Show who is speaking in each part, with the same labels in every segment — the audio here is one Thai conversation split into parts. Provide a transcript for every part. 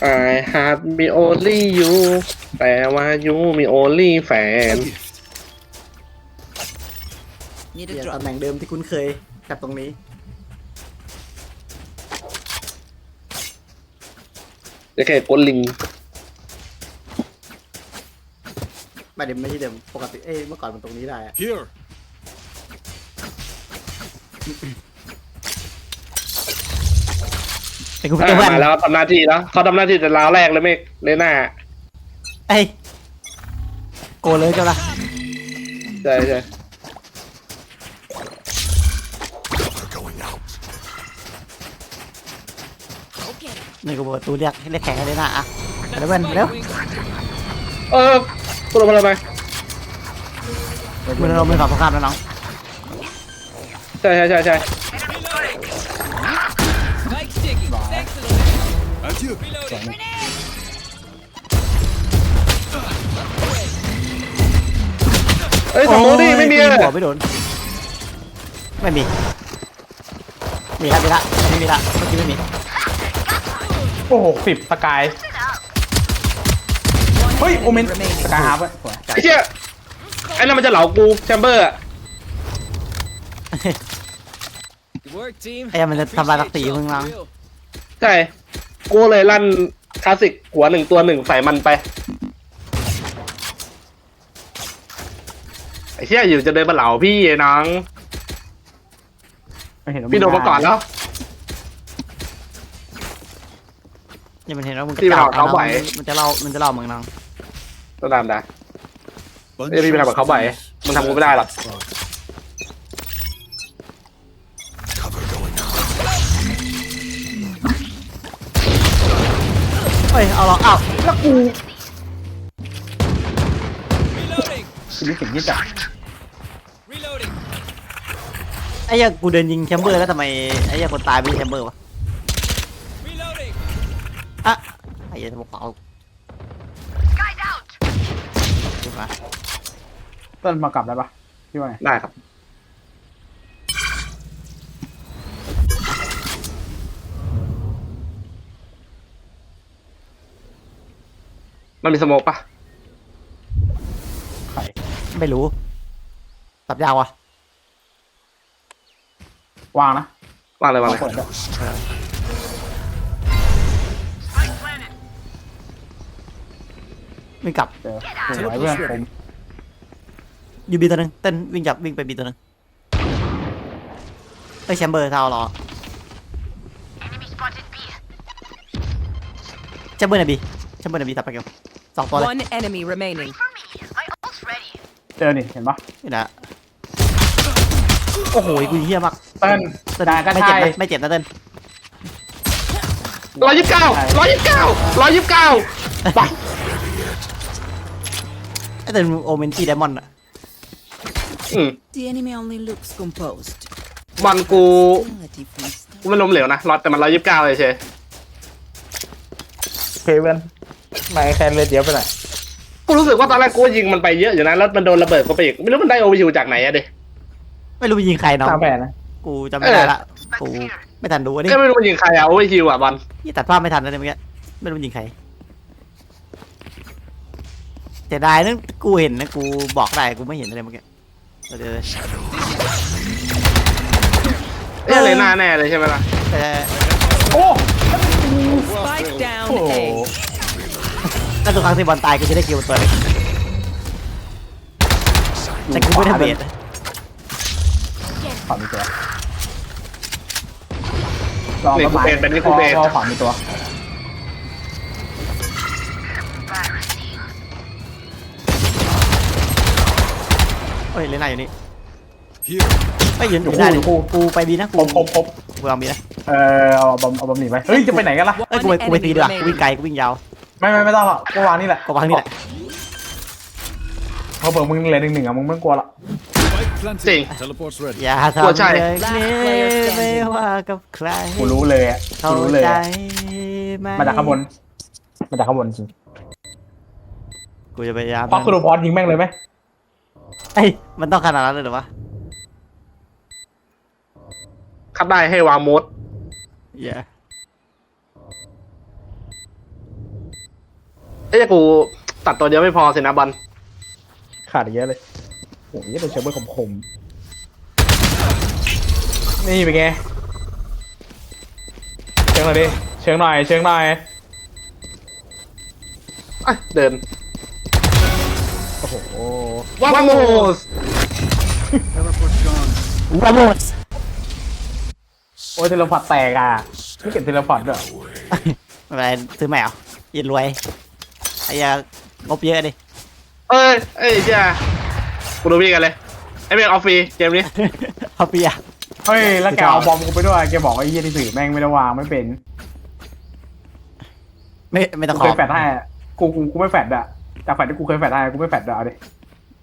Speaker 1: I have me only you แปลว่า you มี only แฟน
Speaker 2: gift.
Speaker 3: Need
Speaker 4: เดี๋
Speaker 3: a
Speaker 4: ยว
Speaker 3: drop.
Speaker 4: ตำแหน่งเดิมที่คุ้นเคยกับตรงนี้
Speaker 1: จะแค่กดลิง
Speaker 4: ไม่เดิมไม่ใช่เดิมปกติเอ้ยเมื่อก่อนมันตรงนี้ได้อะ
Speaker 2: Here.
Speaker 5: เป็นกู
Speaker 1: อะ
Speaker 5: เป็นเพื่อน
Speaker 1: มาแล้วทำหน้าที่แล้วเขาทำหน้าที่แต่ราวแรกเลยเมกเลยหน้า
Speaker 5: เอ้ยโกเลยเจ้าละ
Speaker 1: ใช่ใช่
Speaker 3: Okay.
Speaker 5: นี่กูเปิดประตูเรียกให้เรียกแขกให้เลยนะอะเร็วเพื่อนเร็ว
Speaker 1: เออพูดออกมาทำไม
Speaker 5: มือเรามือฝั่งตรงข้ามแล้วน้อง
Speaker 1: ใช่ใช่ใช่ใช่
Speaker 2: At you.
Speaker 6: Reloading.
Speaker 1: เอ้ยสมมติไม่มี
Speaker 5: โอ้
Speaker 1: เลย
Speaker 5: หัวไม่โดน ไม่มี มีละมีละไม่มีละเมื่อกี้ไม่มี
Speaker 7: โอ้โหสิบสกาย เฮ้ย โอเมน
Speaker 6: remaining.
Speaker 7: สกายฮาร์ปอะสวย
Speaker 1: ไอ้เชี่ยไอ้นั่นมันจะเหลากูแชมเบอร์อะ
Speaker 6: Good work, team.
Speaker 5: ไอ้มันจะทำลายศักดิ์ศรีมึงมั้ง
Speaker 6: Real.
Speaker 1: ใช่ กูเลยลั่นคลาสสิกหัวหนึ่งตัวหนึ่งใส่มันไปไอ้เชี่ยอยู่จะเดินมาเหลาพี่ไอ้น้อง
Speaker 7: ไม่เห็นว่า
Speaker 1: พี่โดนมาก่อนแล้ว
Speaker 5: นี่มันเห็นว่ามึง
Speaker 1: ที่มันเอาเขา
Speaker 5: น้อง
Speaker 1: ไหว
Speaker 5: มันจะเล่ามันจะเล่ามึงน้อง
Speaker 1: ต้องตามได้เอ้ยพี่ไปทำกับเขาบ่อยมันทำกูไม่ได้หรอก
Speaker 5: เฮ้ยเอาหรอกอ้าว
Speaker 6: Reloading.
Speaker 7: ชีวิตสิ่งที่จัด
Speaker 6: Reloading.
Speaker 5: ไอ้เหี้ยกูเดินยิงแชมเบอร์แล้วทำไมไอ้เหี้ยคนตายไม่ใช่แชมเบอร์วะ
Speaker 6: Reloading.
Speaker 5: อะไอ้เหี้ยจะบอกเปล่าถูกปะ
Speaker 7: เต้นมากลับได้ปะพี่ว่าไง
Speaker 1: ได้ครับ มันมีสโมกปะ
Speaker 7: ไข่
Speaker 5: ไม่รู้ สับยาวอะ
Speaker 7: วางนะ
Speaker 1: ว่างเลยว่างเลย
Speaker 7: เปิดด้วย
Speaker 5: วิ่งกลับ
Speaker 7: เจอสวยเพื่อนผม
Speaker 5: อยู่บีตัวหนึงเต้นวิ่งจับวิ่งไปบีตัวหนึงไอ้ยแชมเบอร์เท่าเหรอแชมเบอร์ไหนบีแชมเบอร์ไหนบีตับไปเกี่ยว สองตัวเลย
Speaker 6: One enemy remaining.
Speaker 7: เจอนี่เห็นปะ
Speaker 5: นี่นะ โอ้โหกูเฮี้ยมาก
Speaker 7: เต้น
Speaker 5: เต้น
Speaker 7: นายก็
Speaker 5: ไม่
Speaker 7: ใช่
Speaker 5: เจ็บนะไม่เจ็บนะเต้น
Speaker 1: ร้อยยี่สิบเก้าร้อยยี่สิบเก้าร้อยยี่สิบเก้าไป
Speaker 5: ไอ้เต้นโอเมนตี้ไดมอนด์อะ
Speaker 1: อืม
Speaker 3: The enemy only looks composed.
Speaker 1: บอลกู
Speaker 3: A different style.
Speaker 1: กูมันล้มเหลวนะรอดแต่มันร้อยยี่สิบเก้าเลยเชย
Speaker 7: เคเวน นายแคนเลยเดียวไปหน่อย
Speaker 1: กูรู้สึกว่าตอนแรกกูยิงมันไปเยอะอยู่นะแล้วมันโดนระเบิดกูไปอีกไม่รู้มันได้โอวิวจากไหนอะดิ
Speaker 5: ไม่รู้ไปยิงใครเนาะ
Speaker 7: ตามแผนนะ
Speaker 5: กูจำไม่ได้ละกูไม่ทันดูอันนี้
Speaker 1: ก็ไม่รู้มันยิงใครอะโอวิวอะบอล
Speaker 5: ยี่ตัดภาพไม่ทันนะเนี่ยเมื่อกี้ไม่รู้มันยิงใครแต่ได้นั่นกูเห็นนะกูบอกได้กูไม่เห็นอะไรเมื่อกี้เดี๋ยวเดี๋ยว
Speaker 1: เอ้ยเลยหน้าแน่เลยใช่ไหมล่ะ
Speaker 5: แต่
Speaker 7: โอ้
Speaker 6: Spike down
Speaker 7: โอ้โห
Speaker 6: A.
Speaker 5: ถ้าทุกครั้งที่บอลตายกูจะได้คิวตัวหนึงแต่กูไม่ได้เบียด
Speaker 7: ขวามีตัวรอประมาณรอขวามีตัว
Speaker 5: เฮ้ยเลน่าอยู่นี่
Speaker 2: Here.
Speaker 5: ไม่ยืนอยู่ได้ดิกูกูไปบีนะ
Speaker 7: ค
Speaker 5: กู
Speaker 7: รบครบครบ
Speaker 5: กูลองบีนะ
Speaker 7: เออเอาบอมเอาบอมหนีไปเฮ้ยจะไปไหนกันล่ะ
Speaker 5: เอ้ยกูไปกูไปตีดีกว่ากูวิ่งไกลกูวิ่งยาว
Speaker 7: ไม่ไม่ไม่ต้องหรอกก็วางนี่แหละ
Speaker 5: กูวางนี่แหละ
Speaker 7: เขาเปิดมึงเลยหนึ่งหนึ่งอะมึงไม่กลัวหรอก
Speaker 2: Spike planted.
Speaker 1: Sing.
Speaker 2: Teleport's ready.
Speaker 5: อย่าทำ
Speaker 1: กลัวใช่
Speaker 5: เลยนี่ไม่ว่ากับใคร
Speaker 7: กูรู้เลยอะ
Speaker 5: เข้า
Speaker 7: กูรู้เลย
Speaker 5: ใจ
Speaker 7: อะ
Speaker 5: ไหม
Speaker 7: มาจากข้างบนมาจากข้างบนจริง
Speaker 5: กูจะพยายาม
Speaker 7: พักคุณดูพอสยิงแม่งเลยไหม
Speaker 5: เอ้ยมันต้องขนาดนั้นเลยเหรอวะ
Speaker 1: คัดได้ให้วางโมด
Speaker 5: อย่า
Speaker 1: เอ้ยกูตัดตัวเดียวไม่พอสินะบอล
Speaker 7: ขาดอีกเยอะเลยโอ้ยโดนเชเบอร์คมๆนี่เป็นไง เชิงหน่อยดิ เชิงหน่อย เชิงหน่อย
Speaker 1: เอ้ยเดิน
Speaker 7: โอ้โห
Speaker 1: วาโมส
Speaker 2: Teleport gone.
Speaker 5: วาโมส
Speaker 7: โอ้ยเทเลพอร์ตแตกอะ ไม่เก็บเทเลพอร์ตด้วย
Speaker 5: ไม่เป็นไรซื้อใหม่เหรอยินรวย ไอ้ยางบเยอะดิ
Speaker 1: เอ้ยเอ้ยเจ้ากูดูพี่กันเลยไอ้เมฆออฟฟรีเกมนี้
Speaker 5: เอาเปีย
Speaker 7: เฮ้ยแล้วแกเอาบอมกูไปด้วยแกบอกว่าไอ้เหี้ยที่ถือแม่งไม่ได้วางไม่เป็น
Speaker 5: ไม่ไม่ต้อง
Speaker 7: กู
Speaker 5: ข
Speaker 7: เค
Speaker 5: อย
Speaker 7: แฟดให้อะกูกูกูไม่แฟดอะจากแฟดที่กูเคยแฟดให้กูไม่แฟดด้วยเอาดิ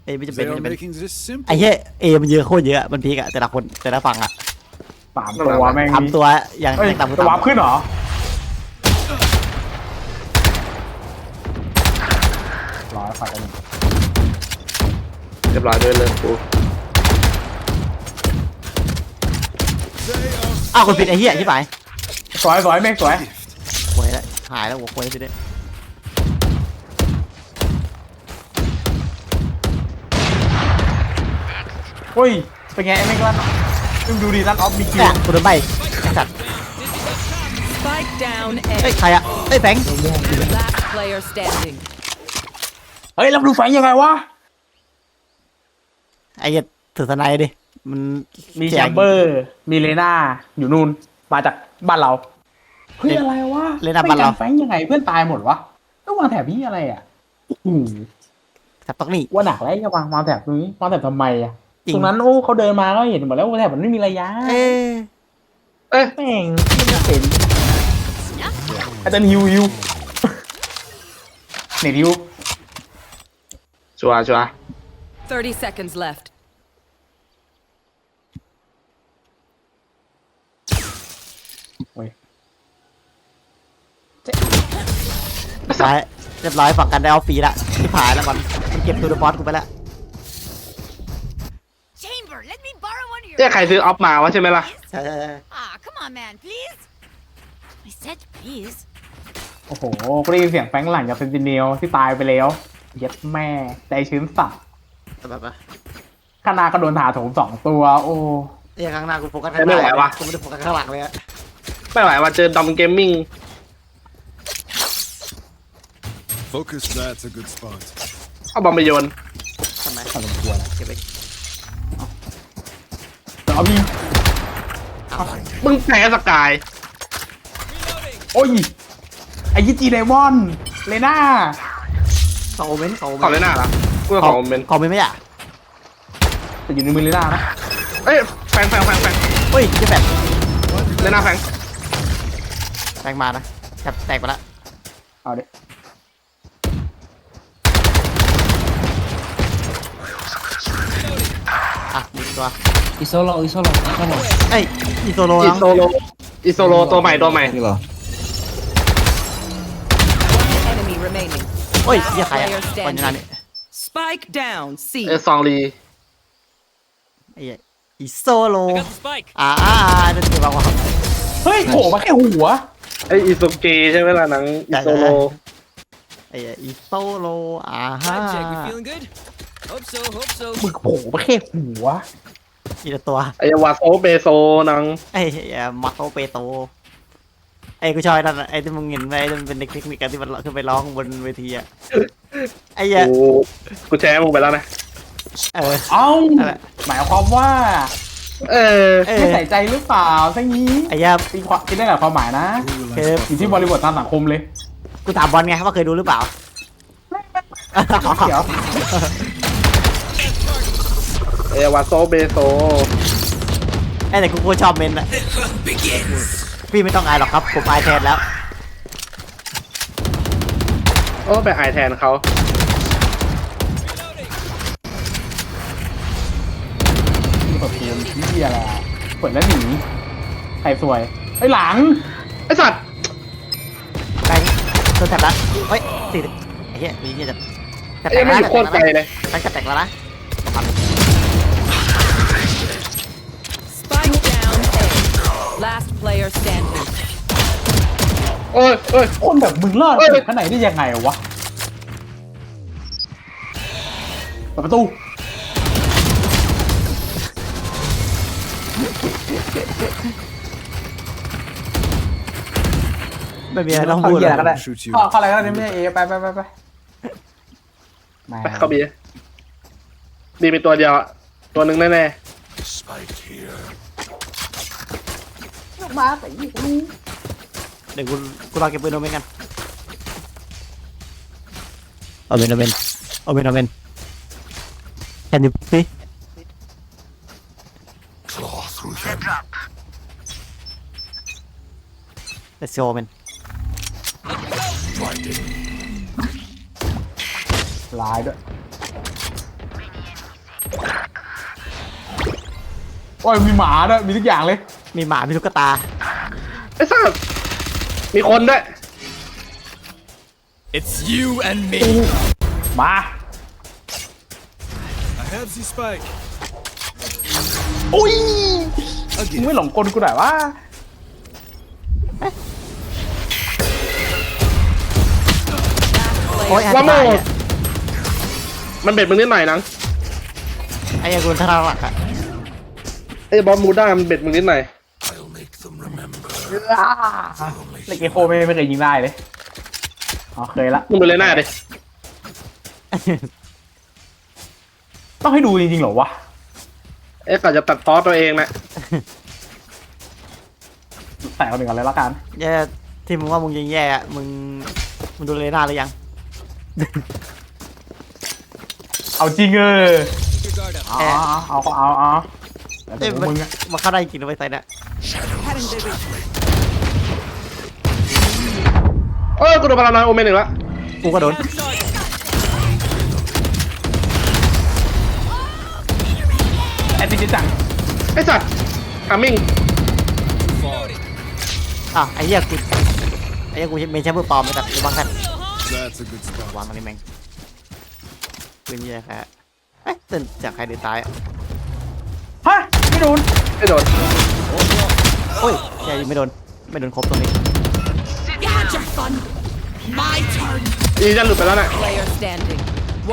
Speaker 5: เอ้ยไม่จำเป็น
Speaker 2: They
Speaker 5: ไม่
Speaker 2: are
Speaker 5: จำเป็น
Speaker 2: making this simple.
Speaker 5: ไอ้เหี้ยเอมันเยอะโคตรเยอะมันพีกอะแต่ละคนแต่ละฝั่งอะ
Speaker 7: สามตัวแม่ง
Speaker 5: ทำตัวอย่าง
Speaker 7: เฮ้ย
Speaker 5: อย่างต่ำกู
Speaker 7: จะวาร์ป
Speaker 5: ต่ำ
Speaker 7: ขึ้นเหรอ ร้อยฝัดกัน
Speaker 1: เรียบร้อยด้วยเลยกู
Speaker 2: They are
Speaker 5: อ้าวคนผิดไอ้เหี้ยที่ไหน
Speaker 7: สวยสวยแม่งสวย
Speaker 5: หวยแล้วหายแล้วหัวหวยไปด้วย
Speaker 7: เฮ้ยเป็นไงไอ้แม่งลั่นมึงดูดิลั่นออฟมีคิว
Speaker 5: เนี่ยกูโดนใบสัตว์
Speaker 6: Spike down
Speaker 5: เฮ้ย
Speaker 6: A.
Speaker 5: ใครอะเฮ้ยแบงค์
Speaker 6: Last player standing.
Speaker 7: เฮ้ยเราดูแฟนยังไงวะ
Speaker 5: ไอ้เหี้ยถือสไนด์ดิ มัน
Speaker 7: มี
Speaker 5: แจ
Speaker 7: แช
Speaker 5: ก
Speaker 7: มเบอร์ มีเลน่า อยู่นู่น มาจากบ้านเรา เฮ้ยอะไรวะ
Speaker 5: เลน่าบ้านเรา
Speaker 7: ไม่จำแฟนยังไงเพื่อนตายหมดวะต้องวางแถบนี้อะไรอะอืม
Speaker 5: แถบต้องนี่
Speaker 7: ว่าหนักแล้วจะวางวางแถบตรงนี้วางแถบทำไมอะ
Speaker 5: จริง
Speaker 7: ตรงนั้นโอ้เขาเดินมาก็เห็นหมดแล้วว่าแถบมันไม่มีระยะ
Speaker 5: เอ้ย
Speaker 1: เอ้ย
Speaker 7: แม่งไม่เป็นอาจารย์ฮิวฮิวเน็ตฮิว
Speaker 1: ชัวร์ชัวร์
Speaker 6: 30 seconds left.
Speaker 7: โอ้ย
Speaker 5: เรียบร้อยเรียบร้อยฝั่งกันได้เอาฟรีละที่ผายแล้วมันมันเก็บตัวเดอะบอสกูไปละ
Speaker 3: Chamber, let me borrow one of your.
Speaker 1: เจ้าใครซื้อออฟมาวะใช่ไหมล่ะ
Speaker 5: ใช่ใช่ใช่
Speaker 3: Ah, come on, man, please. I said please.
Speaker 7: โอ้โหกูได้ยินเสียงแฟงหลังจากเซนติเนลที่ตายไปแล้ว เย็ดแม่ใจชื้นสัตว์
Speaker 5: แบบว่า
Speaker 7: ข้างหน้าก็โดนถาโถมสองตัว โอ้
Speaker 5: เอ้ยข้างหน้ากูโฟกัสข้างห
Speaker 1: ไม่
Speaker 5: น้า
Speaker 1: ไหววะ
Speaker 5: กูไม่ได้โฟกัสข้างหลังเลยอะ
Speaker 1: ไม่ไหวว่าเจอดอมเกมมิ่ง
Speaker 2: focus. That's a good spot.
Speaker 1: เอาบอมไปโยน
Speaker 5: ทำไม
Speaker 7: พอสมควร
Speaker 5: เก็บไป
Speaker 7: เอาพี่
Speaker 1: มึงแพ้สกาย
Speaker 7: โอ้ยไอ้ยี่จีไดมอนด์เลน่า
Speaker 5: ขอโอเมนต์ขอโอเมน
Speaker 1: ขอ
Speaker 5: ต์
Speaker 1: เลยหน้าละกูจะขอคอมเมนต์
Speaker 5: ขอโอเมนต์ไม่อยาก
Speaker 7: แต่อยู่ในมือเลน่านะ
Speaker 1: เอ้ยแฟงแฟงแฟงแฟง
Speaker 5: เฮ้ยจะแบบ
Speaker 1: เลยหน้าแฟง
Speaker 5: แตกมานะแตกแตกไปละ
Speaker 7: เอาดิ
Speaker 5: อะมีตัว
Speaker 8: อีโซโลอีโซโลอีโซโล
Speaker 5: เอ้ยอีโซโล
Speaker 1: อิ
Speaker 5: น้อง
Speaker 1: โซโลอิโซโลตัวใหม่ตัวใหม่
Speaker 8: นี่เหรอ
Speaker 6: Enemy remaining.
Speaker 5: เฮ้ยเหี้ยใครอะ
Speaker 6: Player
Speaker 5: คน
Speaker 6: standing.
Speaker 5: นั้นนี่
Speaker 6: Spike down. C.
Speaker 1: เออซองรี
Speaker 5: ไอ้เหี้ยอีโซโล
Speaker 6: I got the spike.
Speaker 5: อ่าอ่าอ่านั่นคือแบบว่า
Speaker 7: เฮ้ยโผล่มาแค่หัว
Speaker 1: ไออิซุเกะใช่ไหมล่ะหนังอิโซโล
Speaker 5: ไอ้เหี้ยอีโซโลอ่าฮะ
Speaker 6: Vibe check. You feeling good? Hope so. Hope so.
Speaker 7: มึงโผล่มาแค่หัว
Speaker 5: อีละตัว
Speaker 1: ไอวาโซเบโซหนัง
Speaker 5: ไอ้เหี้ยมาโตเปโต ไอ้กูชอบไอ้นั่นอะไอ้ที่มึงเห็นไหมไอ้ที่มันเป็นเทคนิคกันที่มันขึ้นไปร้องบนเวทีอะไอ้เหี้ย
Speaker 1: กูกูแชร์มึงไปแล้วนะ
Speaker 5: เออ
Speaker 7: เอ้า
Speaker 5: อะไร
Speaker 7: หมายความว่า
Speaker 1: เออ
Speaker 5: เอ
Speaker 7: ไม่
Speaker 5: อ
Speaker 7: ใส่ใจหรือเปล่าทั้งนี้
Speaker 5: ไอ้เหี้ย
Speaker 7: ตีความคิดได้หลายความหมายนะ
Speaker 2: Who will I
Speaker 5: คือ
Speaker 2: spot
Speaker 7: อยู่ที่บริบททางสังคมเลย
Speaker 5: กูถามบอลไงว่าเคยดูหรือเปล่า
Speaker 7: เดี๋ยว
Speaker 1: ไอวาโซเบโซ
Speaker 5: ไอ้แต่กูก็ชอบเมนอะ พี่ไม่ต้องอายหรอกครับ ผมอายแทนแล้ว
Speaker 1: โอ้ไปไอายแทนเขา
Speaker 7: เปิดปูนที่อะไรอะเปิดแล้วหนีใครสวย ไอ้ยหลัง
Speaker 1: ไอสัตว์
Speaker 5: แบงค์ตัวแถบละเฮ้ยสี่ไอ้เหี้ยมีเหี้ยจะจะ
Speaker 1: ไอ้
Speaker 5: แต
Speaker 1: ยัง
Speaker 5: ก
Speaker 1: ไม่
Speaker 5: แล้ว
Speaker 1: มีโคตรไกลเลย
Speaker 5: แบงค์จะแตกแล้วนะ
Speaker 6: Last player standing.
Speaker 1: เอ้ยเอ้ย
Speaker 7: คนแบบมึงรอด
Speaker 1: เอ้
Speaker 7: ข้างในได้ยังไงวะเปิดประตู
Speaker 5: ไม่มีอะไรต้องพูด
Speaker 7: เล
Speaker 5: ย
Speaker 7: I'll ข้าเข้าอะไรก็ได้ไม่เอไปไปไปไป
Speaker 1: ไปเข้าบีบีเป็นตัวเดียวตัวหนึ่งแน่
Speaker 2: แน่
Speaker 7: มาแต่ยี่กู
Speaker 5: เดี๋ยวกูกูรอเก็บปืนโอเมนกันโอเมนโอเมนโอเมนโอเมน Can you see
Speaker 2: Claw through them.
Speaker 5: Let's go Omen
Speaker 7: ลายด้วยโอ้ยมีหมาด้วยมีทุกอย่างเลย
Speaker 5: มีหมา มีตุ๊กตา
Speaker 1: ๆไอ้สัสมีคนด้วย
Speaker 2: It's you and me.
Speaker 7: มา
Speaker 2: I have the spike.
Speaker 7: อุ้ย
Speaker 2: Again.
Speaker 7: มึงไม่หลงกลกูหน่อยวะ
Speaker 5: โอ้ยอัน
Speaker 1: ว่า
Speaker 5: ต
Speaker 1: โม
Speaker 5: รายอะ
Speaker 1: มันเบ็ดมึงนิดหน่อยนัง
Speaker 5: ไอ้ยากุลทาราหลักอะ
Speaker 1: ไอ้บอสมูด้ามันเบ็ดมึงนิดหน่อย
Speaker 2: I'll make them remember.
Speaker 7: เล่นเกมโคไม่ไม่เคยยิงได้เลย อ๋อเคยละ
Speaker 1: มึงดูเลยหน้าดิ
Speaker 7: ต้องให้ดูจริงๆเหรอวะ
Speaker 1: เอ๊ะก่อนจะตัดพอตัวเองนะ
Speaker 7: ใส่คนหนึ่งก่อนเลยละกัน
Speaker 5: แย่ที่มึงว่ามึงยังแย่อะมึงมึงดูเลน่าหรือยัง
Speaker 7: เอาจริงเออ
Speaker 6: Keep your guard up.
Speaker 7: เอาเอาเอาเอาเอาแต่
Speaker 5: เอ้ย
Speaker 7: ของ
Speaker 5: มัน
Speaker 7: มึงอะ
Speaker 5: มันเข้าได้จริงหรือไม่ใส่เนี่ย
Speaker 1: เออกูโดนพลานอยโอเมนอีกแล้ว
Speaker 5: กูก็โดน
Speaker 7: แอนติจิจัง
Speaker 1: ไอ้สัสทามิ่ง
Speaker 5: อะไอ้เหี้ยกูไอ้เหี้ยกูเมนแชมเบอร์ปลอมไปแต่กูบังคับ
Speaker 2: That's a good spot.
Speaker 5: วางตรงนี้แม่งเป็นเหี้ยแค่เอ๊ะตื่นจากใครเดินตายอะ
Speaker 7: ฮะไม่โดน
Speaker 1: ไม่โดน
Speaker 5: โอ้ยแย่ยังไม่โดน ไม่โดนครบตรงนี้
Speaker 3: You had your fun. My turn.
Speaker 1: อีจะหลุดไปแล้วน่ะ
Speaker 6: Player standing.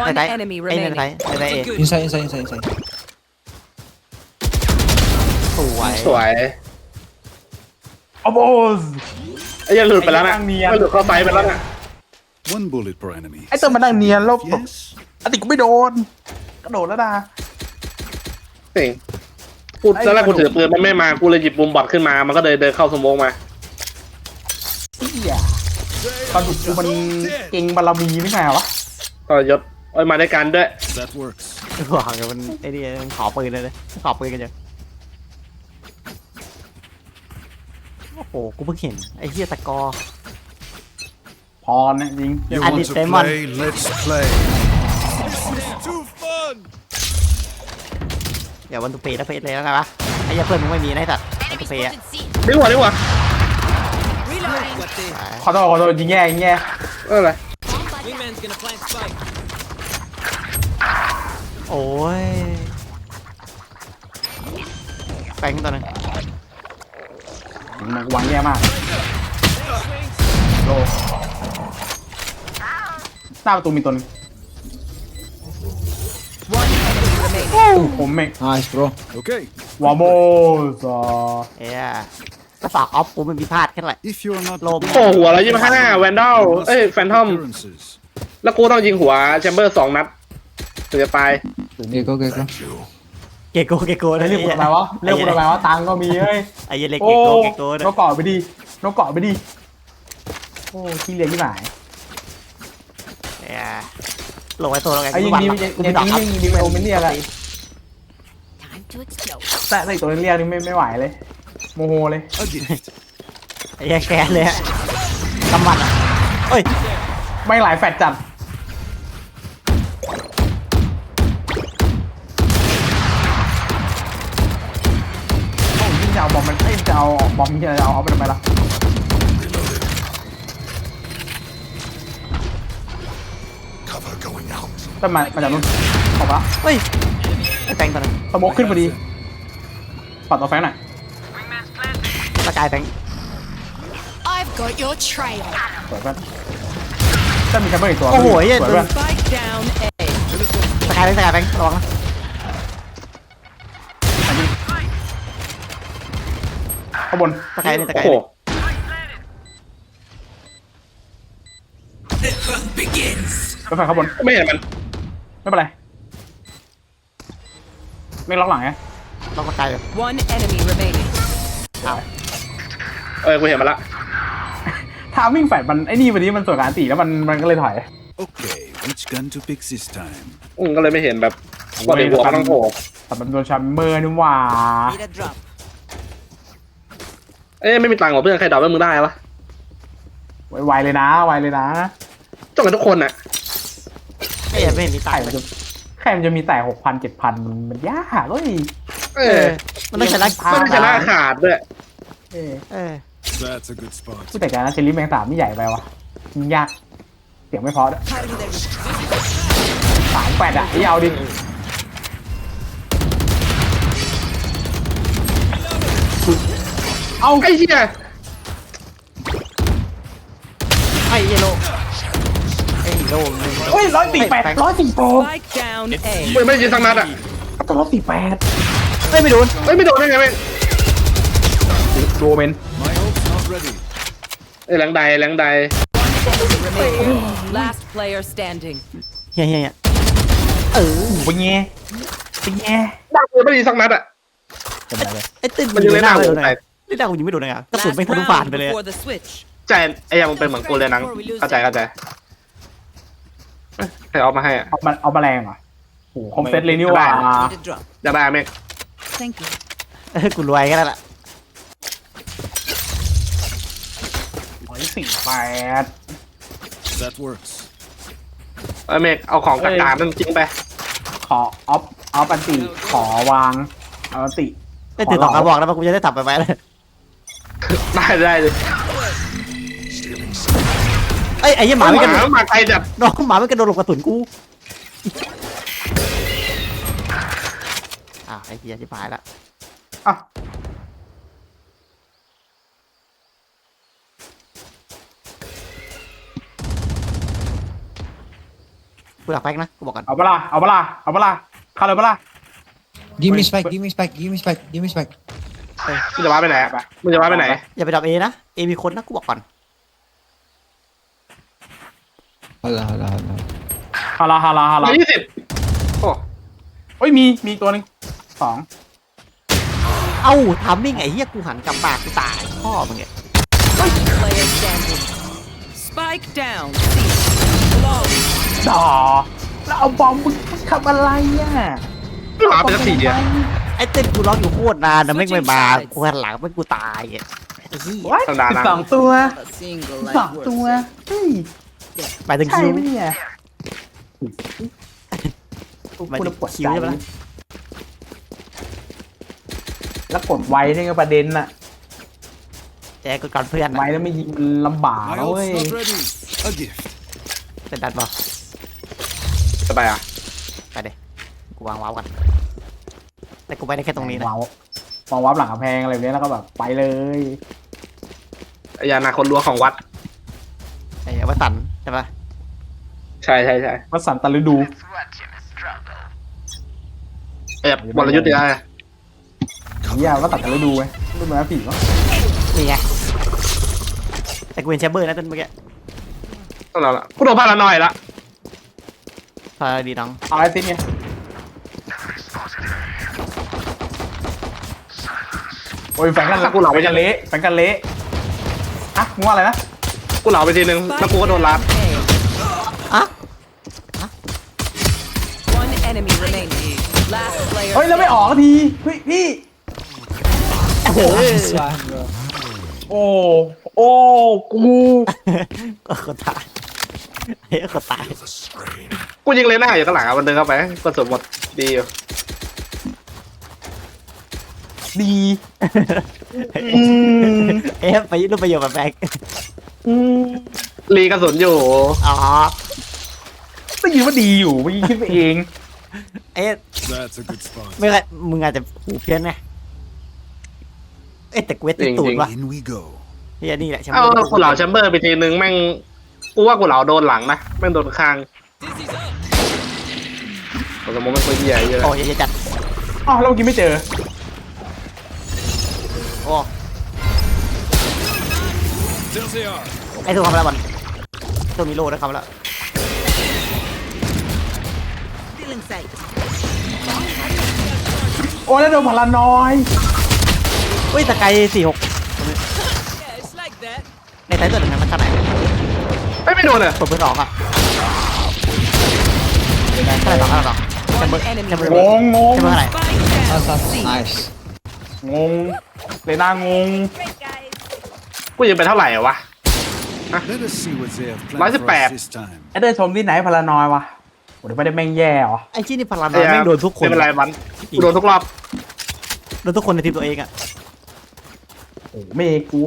Speaker 5: ไอ้
Speaker 6: One
Speaker 5: ไทย
Speaker 6: enemy
Speaker 5: ไอ้ใน
Speaker 6: remaining.
Speaker 5: ไทยไอ้ไทยเอง
Speaker 8: Inside, inside, inside, inside.
Speaker 5: สวย
Speaker 1: สวย
Speaker 7: โอ้โห
Speaker 1: ไอ้จะหลุดไปแล้วน่ะ
Speaker 7: ไอ้ยังเนียน
Speaker 1: มันหลุดเข้าไซส์ไปแล้วน่ะ
Speaker 2: One bullet per enemy.
Speaker 7: ไอ้เติมมานั่งเนียนแล้วแบบ
Speaker 2: Yes.
Speaker 7: อันติกูไม่โดนกระโดดแล้วนะ
Speaker 1: เอง กูตอนแรกกูถือปืนมันไม่มา กูเลยหยิบบุมบอดขึ้นมา มันก็เดินเดินเข้าสโมองมา
Speaker 7: เหี้ยตอนถูกกูมันเก่งบารมีนี่ไงวะ
Speaker 1: ตอนยศเอ้ยมาด้วยกันด้วย
Speaker 2: That works.
Speaker 5: หวังกับมันไอ้นี่มันขอปืนเลยเลยขอปืนกันเจอะโอ้โห กูเพิ่งเห็น ไอ้เหี้ยตะกอ
Speaker 7: พอนะจริง
Speaker 2: You
Speaker 5: I
Speaker 2: want
Speaker 5: did
Speaker 2: to
Speaker 5: Demon.
Speaker 2: play? Let's play. This is too fun.
Speaker 5: อย่าวันตุเปย์นะเฟสเลยแล้วไงวะไอ้เหี้ยเพื่อนมึงไม่มีนะไอ้สัตว์วันตุ
Speaker 3: Enemy
Speaker 5: เปย์อะ
Speaker 3: spotted C.
Speaker 1: นี่หัวนี่หัว
Speaker 3: Reloading.
Speaker 6: What the?
Speaker 7: ขอโทษขอโทษยิงแย่ยิงแย่
Speaker 1: เอออะไร
Speaker 3: Bomb buddy.
Speaker 6: Wingman's gonna plant spike.
Speaker 5: โอ้ยแฟงตัวหนึง
Speaker 7: ยิงมันวางแย่มากโลหน้าประตูมีตัวหนึง ผมเมก
Speaker 8: Nice, bro.
Speaker 2: Okay.
Speaker 7: วาโมซอ
Speaker 5: เอ้ยแล้วฝากออฟกูมันมีพลาดแค่ไหน
Speaker 2: If you're not
Speaker 5: โลม
Speaker 1: โอ้หัวแล้วยี่สิบห้าแวนดอล
Speaker 2: you must
Speaker 1: เอ้ย แฟนทอม
Speaker 2: appearances.
Speaker 1: แล้วกูต้องยิงหัวแชมเบอร์สองนัดถึงจะตาย
Speaker 8: Gecko, gecko.
Speaker 5: เกโกเกโกนะ
Speaker 7: เรียกกูทำไมวะเรียกกูทำไมวะตังค์ก็มีเฮ้ย
Speaker 5: ไอ้เหี้ยเล็ก
Speaker 7: โอ้
Speaker 5: เกโกเกโกนะ
Speaker 7: นกเกาะไปดินกเกาะไปดิโอ้ขี้เลียนที่ไหน
Speaker 5: เอ้ยลงไว้ตัวแล้วไง
Speaker 7: ไอ้ยิง
Speaker 5: กู
Speaker 7: ยิง
Speaker 5: บั
Speaker 7: ยิง
Speaker 5: กูไม่ดอกครับ
Speaker 7: ยิงยิงไปโอเมนเนี่ยแหละ
Speaker 3: Time to explode.
Speaker 7: แต่ใส่ตัวเรียกนี่ไม่ไม่ไหวเลย โมโหเลย
Speaker 2: A gift.
Speaker 5: ไอ้เหี้ยแกนเลยอะกำมัดอะเฮ้ย
Speaker 7: ไม่หลายแฟดจัด โอ้ยยิ่งจะเอาบอมมันเอ้ยจะเอาบอมที่จะเอาเอาไปทำไมล่ะ
Speaker 2: Cover going out.
Speaker 7: แต่มามาจากนู้นขอบปะ
Speaker 5: เฮ้ยไอ้ แฟงตัวหนึง
Speaker 7: สโมกขึ้นพอดี ปัดตัวแฟงหน่อย
Speaker 5: สกายแฟง
Speaker 3: I've got your trail.
Speaker 7: สวยเพื่อนถ้ามีแชมเบอร์อีกตัว
Speaker 5: โอ้โหเหี้ย
Speaker 7: สวยเพื่อน
Speaker 6: Spike down A.
Speaker 5: สกายแบงค์สกายแบงค์ระวังนะ
Speaker 7: ข้างบน
Speaker 5: สกายนี่ส
Speaker 1: โอ้
Speaker 5: กาย
Speaker 1: โห
Speaker 7: รถไฟข้างบน
Speaker 1: ไม่เห็นมัน
Speaker 7: ไม่เป็นไร ไม่ล็อกหลังไง
Speaker 5: ลองสกายเลย
Speaker 6: One enemy remaining.
Speaker 1: เออกูเห็นมันละ
Speaker 7: ทามิ่งแฟดมันไอ้นี่วันนี้มันส่วนการตีแล้วมันมันก็เลยถอย
Speaker 2: Okay, which gun to pick this time?
Speaker 1: อืมก็เลยไม่เห็นแบบปกติหัวมันต้องโผล่
Speaker 7: แต่มันโดนแชมเบอร์นี่หว่า
Speaker 6: Need a drop.
Speaker 1: เอ้ยไม่มีตังค์หรอเพื่อนใครดรอปให้มึงได้ปะ
Speaker 7: ไวๆเลยนะไวเลยนะ
Speaker 1: จ้องกันทุกคนอะ
Speaker 5: เอ้ยไม่เห็นมีตา
Speaker 7: ไข่
Speaker 5: ย
Speaker 7: มันจะ แค่มันจะมีแต่หกพันเจ็ดพันมันมันยากเว้ย
Speaker 1: เอ
Speaker 5: เอ
Speaker 1: อ
Speaker 5: อมันต้องชนะ
Speaker 1: ไม่ได้ชนะขาดด้วย
Speaker 7: เออ
Speaker 5: เออ
Speaker 2: That's a good spot.
Speaker 7: ผู้แต่การนะเชลลี่แมงสามนี่ใหญ่ไปวะมันยาก เสียงไม่เพอด้วย
Speaker 6: Cutting their
Speaker 7: สามแปดอะนี่เอาดิเอา
Speaker 1: ไอ้เหี้ย
Speaker 5: ไอ้เยโลไอ้ โลมึง
Speaker 7: เฮ้ยร้อยสี่แปดร้อยสี่โปร
Speaker 6: spike down A.
Speaker 1: กูยังไม่ได้ยินสักนัดอะ
Speaker 7: ตัวร้อยสี่แปด
Speaker 5: เฮ้ยไม่โดน
Speaker 1: เอ้ยไม่โดนได้ไงแม่ง
Speaker 7: ดูเมน
Speaker 2: My ult's not ready.
Speaker 1: เอ้ยแหลงใดแหลงใด
Speaker 6: Remaining. Last player standing.
Speaker 5: เฮียเฮียเฮียเออ
Speaker 7: เป็นไงเป็นไง
Speaker 1: บ้ากูไม่ได้ยินสักนัดอะ
Speaker 7: เป็นไรเลย
Speaker 5: ไอ้ตึ้ง
Speaker 1: มันยังเล่นหน้า
Speaker 5: เล
Speaker 1: หู
Speaker 5: ย
Speaker 1: ไป
Speaker 5: นี่ดาวกูยิงไม่โดนเลยอะกระสุน
Speaker 6: Last
Speaker 5: ไม่ทะลุผ่านไป
Speaker 6: round
Speaker 5: เลยอะ
Speaker 6: before the switch.
Speaker 1: ใจไอ้ยังมึงเป็นเหมือนกูเลยนังเข้าใจเข้าใจเอ้ย ใครเอามาให้อะ
Speaker 7: เอามาเอามาแรงเหรอโอ้โหคอมเซ็ตเลยนี่หว่า
Speaker 6: Need a drop.
Speaker 1: อยากได้ไหม
Speaker 6: Thank you.
Speaker 5: เออกูรวยแค่นั้นแหละ
Speaker 7: ร้อยสี่แปด
Speaker 2: That works.
Speaker 1: เอ้ยเมกเอาของกากานั่นจริงไป
Speaker 7: ขอออฟออฟอันติขอวางเอาอันติ
Speaker 5: ไอ้ถือสองกระบอกแล้วมันกูจะได้ถับไปไหมเลย
Speaker 1: ได้ได้เลย
Speaker 5: ไอ้ยไอ้เหี้ยหมาไม่กระโดด
Speaker 1: หมาไกลจัด
Speaker 5: น้องหมาไม่กระโดดหลบกระสุนกูอ่าวไอ้เหี้ยที่หายละ
Speaker 7: อะ
Speaker 5: กูหลักแป๊กนะกูบอกก่อน
Speaker 7: เอาเปะล่าเอาเปะล่าเอาเปะล่าเข้าเลยเปะล่า
Speaker 8: Give me spike, give me spike, give me spike, give me spike.
Speaker 1: มึงจะว้าไปไหนอะมึงจะว้าไปไหน
Speaker 5: อย่าไปดับเอนะเอมีคนนะกูบอกก่อน
Speaker 8: Hold on, hold on, hold on.
Speaker 7: ฮาราฮาราฮารา
Speaker 1: ยี่สิบโอ้
Speaker 7: เฮ้ยมีมีตัวหนึงสอง
Speaker 5: เอ้าทามมิ่งไอ้เหี้ยกูหันกลับปากกูตายพ่อมึงเนี่ย
Speaker 6: Player standing. Spike down. C. Long.
Speaker 7: ดอแล้วเอาบอมมึงทำอะไรอะ
Speaker 1: หมาเป็นสักสี่เดียว
Speaker 5: ไอ้เต้นกูร้องอยู่โคตรนานแต่ไม่งไม่มา กูหันหลังไม่งกูตายอะไอ้เหี้ย
Speaker 7: ว้าย
Speaker 1: ธรรมดานะ
Speaker 7: สองตัว
Speaker 6: A single
Speaker 7: สองตัวเฮ้ย
Speaker 5: ไปถึง
Speaker 7: ใช่
Speaker 5: คิว
Speaker 7: ไหมเนี่ย
Speaker 5: หมายถึง
Speaker 7: ปวด
Speaker 5: คิวใช่ไหมล่ะ
Speaker 7: แล้วกดไวนี่ก็ประเด็นน่ะ
Speaker 5: แจกก่อนเพื่อน
Speaker 7: ไว
Speaker 5: นะ
Speaker 7: แล้วไม่ยิงมันลำบาก
Speaker 2: My
Speaker 7: นะเว้ย
Speaker 2: ult's not ready. A gift.
Speaker 5: เป็นดันบอ
Speaker 1: จะไปอะ
Speaker 5: ไปเดี๋ยวกูวางว้าวกันแต่กูไปได้แค่ตรงนี้นะ
Speaker 7: วางวางวับหลังกำแพงอะไรแบบนี้แล้วก็แบบไปเลย
Speaker 1: ไอ้ยานาคนรั้วของวัด
Speaker 5: ไอ้วัตัน ใช่ปะ
Speaker 1: ใช่ใช่ใช่
Speaker 7: วัดสันตะฤดู
Speaker 1: เอ้ยวรยุทธ์ดีได้
Speaker 7: เฮียวัดสันตะฤดูไว้รุ่นมาผีวะ
Speaker 5: นี่ไงแต่กูเห็นแชมเบอร์นะต้นเมื่อกี้
Speaker 1: ต้องเราละกูโดนพาราหน่อยละ
Speaker 5: พาดีน้อง
Speaker 7: เอาไอ้ติ๊กเนี่ยโอ้ยแฟนกันละกูเหล่าไปกันเละแฟนกันเละอะมึงว่าอะไรนะ
Speaker 1: กูเหลาไปทีนึงแล้วกูก็โดนรัด
Speaker 6: A.
Speaker 5: อะ
Speaker 6: One enemy remaining. Last player.
Speaker 7: เฮ้ย แล้วไม่ออกสักทีเฮ้ยพี่
Speaker 8: This one, bro.
Speaker 7: โอ้โอ้กู
Speaker 5: ก็คนตายเฮ้ยคนตาย
Speaker 1: กูยิงเลยหน้าอยู่ข้างหลังอะมันเดินเข้าไปกระสุนหมดดีอยู่
Speaker 7: ดี
Speaker 5: เอ๊ะไปรูปประโยชน์แบบแบ งค์
Speaker 1: รีกระสุนอยู่
Speaker 5: อ๋อ
Speaker 7: ได้ยินว่าดีอยู่เมื่อกี้คิดไปเอง
Speaker 5: เอ๊ะ
Speaker 2: That's a good spot.
Speaker 5: ไม่ไรมึงอาจจะหูเพี้ยนไงเอ๊ะแต่กูเวทติดตูดว่ะ
Speaker 2: In we go.
Speaker 5: เฮียนี่แหละแชม
Speaker 1: เอ้า
Speaker 5: เบอร์
Speaker 1: กูเหลาแชมเบอร์ไปทีนึงแม่งกูว่ากูเหลาโดนหลังนะแม่งโดนคางสมมติมันคนใหญ่เยอะ
Speaker 5: โอ้ยอย่าจัด
Speaker 7: อ๋อแล้วเมื่อกี้ไม่เจอ
Speaker 5: โอ้
Speaker 2: Still they are.
Speaker 5: ไอ้ตัวทำอะไรบอลตัวมีโล่ด้วยคำแล้ว
Speaker 6: Still in sight.
Speaker 7: โอ้แล้วโดนพลานอย
Speaker 5: เฮ้ยตะไคร้สี่หก
Speaker 6: Yeah, it's like that.
Speaker 5: ในไซส์ตัวหนึ่งนะมันขนาดไหน
Speaker 1: ไม่ไม่โดนเลย
Speaker 5: เปิดเปิดออกอะเท่าไหร่ต่อเท่าไหร่ต่อ
Speaker 6: One enemy
Speaker 5: จะเปิด
Speaker 7: ง
Speaker 6: remaining.
Speaker 7: งงง
Speaker 5: จะเปิดเท่าไหร่
Speaker 6: Spike down.
Speaker 8: That's, that's nice.
Speaker 7: งงเลยนางง
Speaker 1: กูยังไปเท่าไหร่อะวะ
Speaker 2: Let us see what they have
Speaker 1: Why
Speaker 2: planned
Speaker 1: is it
Speaker 2: for
Speaker 1: bad?
Speaker 2: us this time.
Speaker 7: ไอ้เดินชมที่ไหนพลานอยวะโอ้เดี๋ยวไม่ได้แม่งแย่เหรอ
Speaker 5: ไอ้ที่นี่พลังน้อยแม่งโดนทุกคน
Speaker 1: ไม่เป็นไรวันกูโดนทุกรอบ
Speaker 5: โดนทุกคนในทีมตัวเองอะ
Speaker 7: โอ้ไม่กู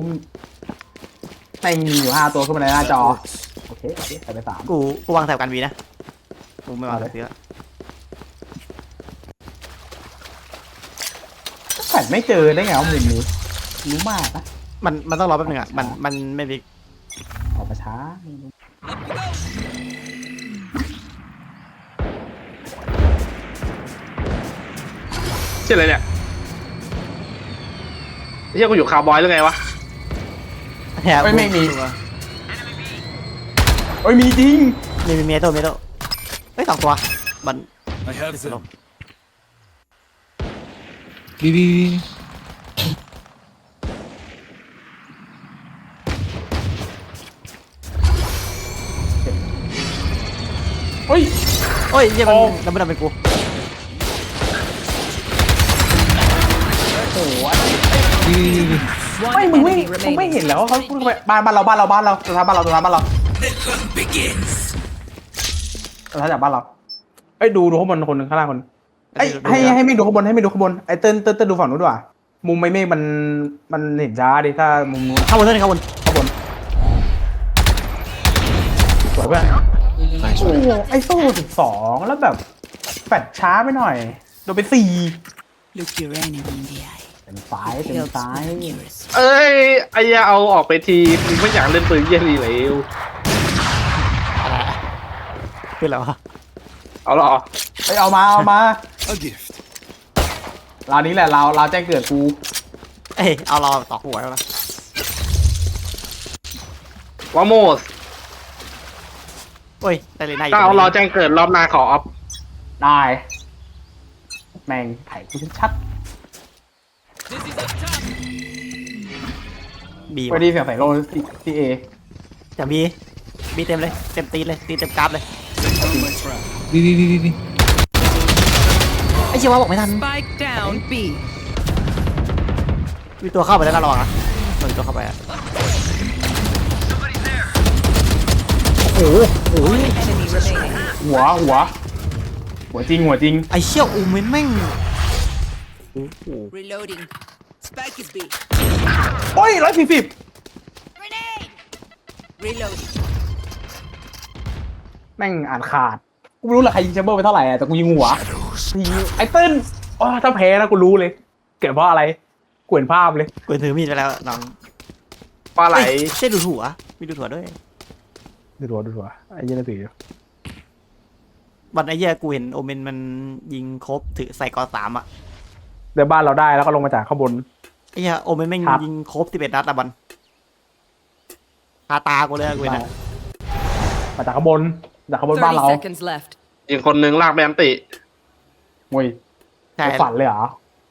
Speaker 7: แม่งมีอยู่ห้าตัวขึ้นมาในหน้าจอ โอเคโอเคใส่ไปสาม
Speaker 5: กูกูวางแถวกันวีนะกูไม่วางแถวเสือ
Speaker 7: แต่ไม่เจอได้ไงว่ามุมนี้รู้มากนะ
Speaker 5: มันมันต้องรอแป๊บนึงอะมันมันไม่มี
Speaker 7: ออกมาช้า
Speaker 1: ชื่ออะไรเนี่ยเฮียกูอยู่คาร์บอยหรือไงวะ
Speaker 5: แถว
Speaker 7: เอ้ยไม่มี เอ้ยมีจริง
Speaker 5: มีมีเมโตเมโตเฮ้ยสองตัวมัน
Speaker 2: I have them.
Speaker 8: B, B, B.
Speaker 7: ฮ้ย
Speaker 5: โอ้ยเยี่ยมัน
Speaker 7: โอ้
Speaker 5: ดับเบิลดับเป็นกู
Speaker 7: โอ้โห
Speaker 8: B, B, B, B.
Speaker 7: ไม่
Speaker 6: One
Speaker 7: มึงไม่
Speaker 6: enemy
Speaker 7: มึงไม่
Speaker 6: remaining.
Speaker 7: เห็นแล้วว่าเขาพูดไปบ้านบ้านเราบ้านเราบ้านเราตัวท้ายบ้านเราตัวท้ายบ้านเราตัวท้ายจากบ้านเราเอ้ยดูดูข้างบนคนหนึ่งข้างล่างคนไอ้ยให้ให้ไม่ดูข้างบนให้ไม่ดูข้างบนไอ้เติ้ลเติ้ลเติ้ลดูฝั่งนู้นดีกว่ามุมไม่เมฆมันมันเห็นช้าดิถ้ามุมนู้น
Speaker 5: เข้าบนเท่านี้เข้าบน
Speaker 7: ข้างบนสวยเพื่อน
Speaker 8: Nice
Speaker 7: โอ้
Speaker 8: one.
Speaker 7: โหไอ้โซ่สิบสองแล้วแบบแฟดช้าไปหน่อยโดนไปสี่
Speaker 6: Look your enemy in the eye.
Speaker 7: เต็มซ้ายเต็ม
Speaker 6: Helps
Speaker 7: ซ้าย
Speaker 6: with accuracy.
Speaker 1: เอ้ยไอ้เหี้ยเอาออกไปทีกูไม่อยากเล่นปืนเยี่ยรีเลย
Speaker 5: ขึ้นแล้ววะ
Speaker 1: เอาหรอ
Speaker 7: ไปเอามาเอามา
Speaker 2: A gift.
Speaker 7: เรานี้แหละเราเราแจ้งเกิดกู
Speaker 5: เอ้ยเอาเราต่อหัวแล้วนะ
Speaker 1: วาโมส
Speaker 5: โอ้ยได้เลยหน้าอยู่
Speaker 1: ถ้าเอารอแจ้งเกิดรอบหน้าขอออฟ
Speaker 7: ได้ แม่งไถ่กูชัด
Speaker 5: บี
Speaker 7: ๆไปดีเสียงใส่โลที่ที่เอ
Speaker 5: จะบีบีเต็มเลยเต็มตีนเลยตีเต็มกราฟเลย
Speaker 2: On my trap.
Speaker 8: B, B, B, B, B.
Speaker 5: ไอ้เชี่ยว่าบอกไม่ทัน
Speaker 6: Spike down B.
Speaker 5: มีตัวเข้าไปแล้วนะระวังนะมันมีตัวเข้าไปอะโอ้โหโอ้โห
Speaker 6: One enemy remaining.
Speaker 7: หัวหัว หัวจริงหัวจริง
Speaker 5: ไอ้เชี่ยอูเมนแม่ง
Speaker 6: Reloading. Spike is B.
Speaker 7: โอ้ยร้อยสี่สิบ
Speaker 3: Grenade!
Speaker 6: Reloading.
Speaker 7: แม่งอ่านขาด กูไม่รู้หรอกใครยิงแชมเบอร์ไปเท่าไหร่อะแต่กูยิงหัวยิงไอ้เติ้ลอ๋อถ้าแพ้นะกูรู้เลย เกิดเพราะอะไรกูเห็นภาพเลย
Speaker 5: กูถือมีดไปแล้วน้อง
Speaker 1: ปลาไหล
Speaker 5: เอ้ยเช่ดูถั่วมีดูถั่วด้วย
Speaker 7: ดูตัวดูตัวไอ้เหี้ยันถือ
Speaker 5: วันไอ้เหี้ยกูเห็นโอเมนมันยิงครบถือใส่กอสามอะ
Speaker 7: เดินบ้านเราได้แล้วก็ลงมาจากข้างบน
Speaker 5: ไอ้เหี้ยโอเมนแม่ง
Speaker 7: ครับ
Speaker 5: ยิงครบที่เป็นนัดอะบอลคาตากูเลยอะกูเห็นอะ
Speaker 7: มาจากข้างบนจากข้างบนบ้าน
Speaker 6: 30
Speaker 7: เรา
Speaker 6: seconds left.
Speaker 1: อีกคนนึงลากไปอันติ
Speaker 7: มวย
Speaker 5: ใช่
Speaker 7: ฝันเลยเหรอ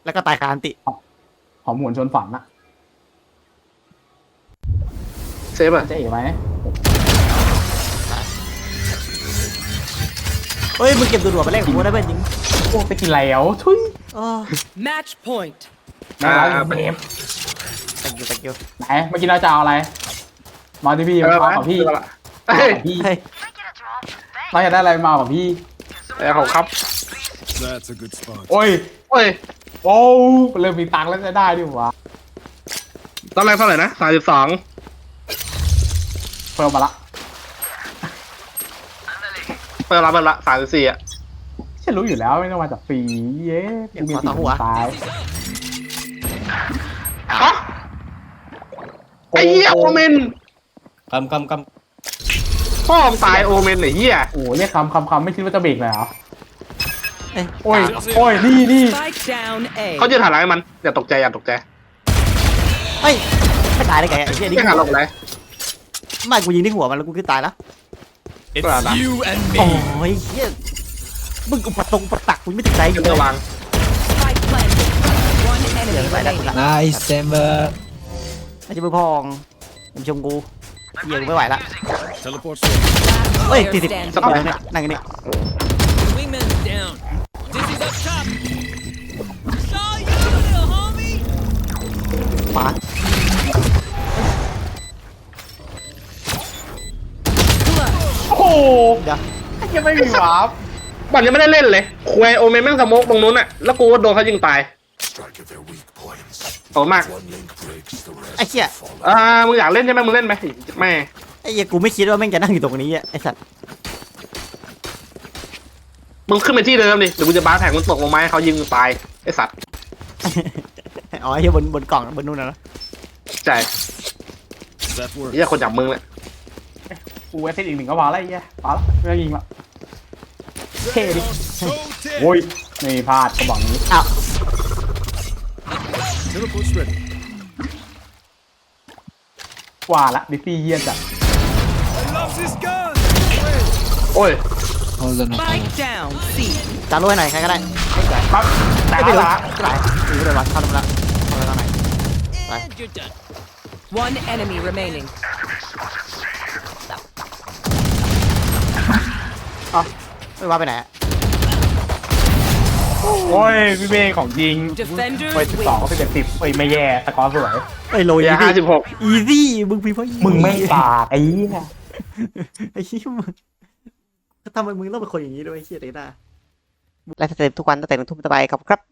Speaker 5: แล้วก็ตายคาอันติ
Speaker 7: หอมหวนชวนฝันอะ
Speaker 1: เซฟอะ
Speaker 7: จะเอ๋ไหม
Speaker 5: เฮ้ยมึงเก็บดูถั่วไปเล่นกับกูได้เพื่อนจริง
Speaker 7: โอ้ไปกินแล้วทุย
Speaker 5: โอ้
Speaker 6: Match point.
Speaker 7: ไหนเราเบฟ
Speaker 5: thank you thank you
Speaker 7: ไหนเมื่อกี้เราจะเอาอะไรมาที่พี่
Speaker 1: เออ
Speaker 7: มา
Speaker 1: มา
Speaker 7: กับพี่
Speaker 1: เฮ้ย
Speaker 7: มากับพี่
Speaker 5: เฮ้ย
Speaker 7: เราอยากได้อะไรมากับพี่
Speaker 1: ไอ้ของครับ
Speaker 2: That's a good spot.
Speaker 7: โอ้ย
Speaker 1: โอ้ย
Speaker 7: โอ้เริ่มมีตังค์แล้วจะได้ดิวะ
Speaker 1: ตอนแรกเท่าไหร่นะสามสิบสอง
Speaker 7: เพิ่มมาละ
Speaker 1: เปิดรับเปิดละสามสิบสี่อะ
Speaker 7: ฉันรู้อยู่แล้วไม่ต้องมาจากฟรีเย้กูมีติดตาย
Speaker 1: ฮะไอ้เหี้ยโอเมน
Speaker 8: Come, come, come.
Speaker 1: พ่อมงตายโอเมนไอ้เหี้ย
Speaker 7: โอ้เรียกคำคำคำไม่คิดว่าจะเบรกเลยเหรอโอ้ยโอ้ยนี่นี่
Speaker 6: Spike down A.
Speaker 1: เขาจะถ่ายหลังให้มันอย่าตกใจอย่าตกใจ
Speaker 5: เฮ้ยไม่ตายได้ไงไอ้เหี้ยนี่
Speaker 1: ไม่หันหลบไหน
Speaker 5: ไม่กูยิงที่หัวมันแล้วกูคือตายแล้ว
Speaker 2: It's you and
Speaker 5: โอ้
Speaker 2: me.
Speaker 5: ยเฮียมึงอุปตรงอุปตักกูไม่ติดใจอยู่เล
Speaker 1: จะ
Speaker 5: ยวา
Speaker 1: ง
Speaker 6: Spike planted. One
Speaker 5: เสีย
Speaker 6: enemy
Speaker 5: งไปแล้ว
Speaker 6: remaining.
Speaker 8: นายเซมเบอร์
Speaker 5: ไอ้เจ้ามือพองมึงชมกูเหี้ยกูไม่ไหวละ
Speaker 2: Teleport.
Speaker 5: เฮ้ย
Speaker 6: Player
Speaker 5: ติดติด
Speaker 6: standing.
Speaker 5: สักหน่อยเนี่ยนั่งกันนี่
Speaker 2: Wingman's down. Dizzy's up top. Saw you, little homie.
Speaker 5: ขวา
Speaker 7: ห
Speaker 5: เดี๋ยว
Speaker 7: ยังไม่มีวาร์ป
Speaker 1: บอลยังไม่ได้เล่นเลยควยโอเมนแม่งสโมกตรงนู้นอะแล้วกูก็โดนเขายิงตายโอ้มาก
Speaker 5: ไอ้เหี้ย
Speaker 1: อ่ามึงอยากเล่นใช่ไหมมึงเล่นไหมแม่
Speaker 5: ไอ้เหี้ยกูไม่คิดว่าแม่งจะนั่งอยู่ตรงนี้อะไอ้สัตว์
Speaker 1: มึงขึ้นไปที่เดิมดิเดี๋ยวกูจะบ้าแทงมึงตกลงมาให้เขายิงมึงตายไอสัตว์
Speaker 5: อ๋อไอ้เหี้ยบนบนกล่องบนนู่นนะ
Speaker 1: ใช่
Speaker 2: That work.
Speaker 1: นี่คนจับมึงเลย
Speaker 7: กูเอสอีกหนึ่งก็พอแล้วไอ้เหี้ยพอแล้วไม่ต้องยิงละ
Speaker 2: They are so dead.
Speaker 7: โอ้ยไม่พลาดกระบอกนี้
Speaker 5: อ้าว
Speaker 2: Teleport's ready.
Speaker 7: ว่าละดิฟี่เยี่ยจัด
Speaker 2: I love this gun.
Speaker 1: โอ้ย
Speaker 8: โฮลด์น
Speaker 6: Spike down C.
Speaker 5: จานรู้ให้หน่อยใครก็ได้
Speaker 7: ปั๊บแต่
Speaker 5: ไม่
Speaker 7: ละ
Speaker 5: รู้
Speaker 7: ละ
Speaker 5: ก็ได้ถือเลยว่าเข้าตรงนั้นเข้าตรงไหน
Speaker 2: And you're done.
Speaker 6: One enemy remaining.
Speaker 5: อ๋อไม่ว่าไปไหนอะ
Speaker 7: โอ้ยพี่เมย์ของจริง
Speaker 6: Defenders
Speaker 7: เฮ้ยสิบสอง
Speaker 6: win.
Speaker 7: ก็เป็นสิบเฮ้ยไม่แย่สกอร์สวย
Speaker 5: เอ้ยโล
Speaker 1: อ
Speaker 5: อี
Speaker 1: ย่า
Speaker 5: ซี่
Speaker 1: ห้าสิบหก
Speaker 5: อีซี่มึงพีเพราะ
Speaker 7: มึงไม่ปากไอ้เหี้ย
Speaker 5: ไอ้เหี้ยมึงทำไมมึงต้องเป็นคนอย่างนี้ด้วยไอ้เหี้ยเด็กหน้าไลฟ์สตรีมทุกวันตั้งแต่หนึ่งทุ่มต่อไปครับครับ